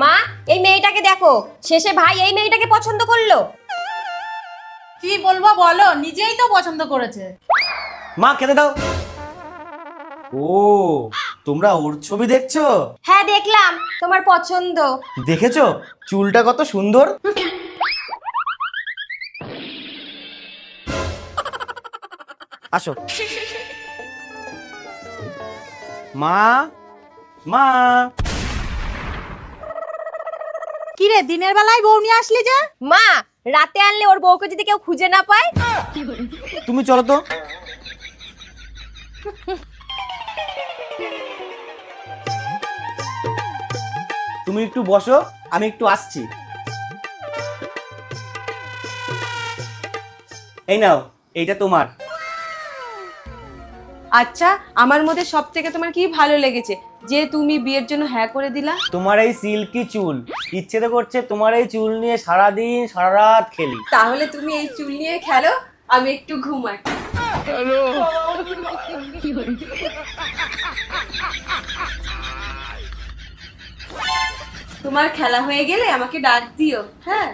মা এই মেয়েটাকে দেখো। শেষে ভাই এই মেয়েটাকে পছন্দ করল। কি বলব বলো নিজেই তো পছন্দ করেছে। মা খেতে দাও। ও তোমরা ওর ছবি দেখছ? হ্যাঁ দেখলাম। তোমার পছন্দ। দেখেছ? চুলটা কত সুন্দর। আসো। মা মা। কি রে দিনের বেলায় বউ নিয়ে আসলি যে? মা রাতে আনলে ওর বউকে যদি কেউ খুঁজে না পায়? তুমি চলো তো। তুমি একটু বসো আমি একটু আসছি। এই নাও এইটা তোমার। আচ্ছা আমার মধ্যে সব থেকে তোমার কি ভালো লেগেছে? যে তুমি বিয়ের জন্য হ্যাঁ করে দিলা? তোমার এই সিল্কি চুল। ইচ্ছে তো করছে তোমার এই চুল নিয়ে সারাদিন সারা রাত খেলি। তাহলে তুমি এই চুল নিয়ে খেলো আমি একটু ঘুমাই। তোমার খেলা হয়ে গেলে আমাকে ডাক দিও হ্যাঁ?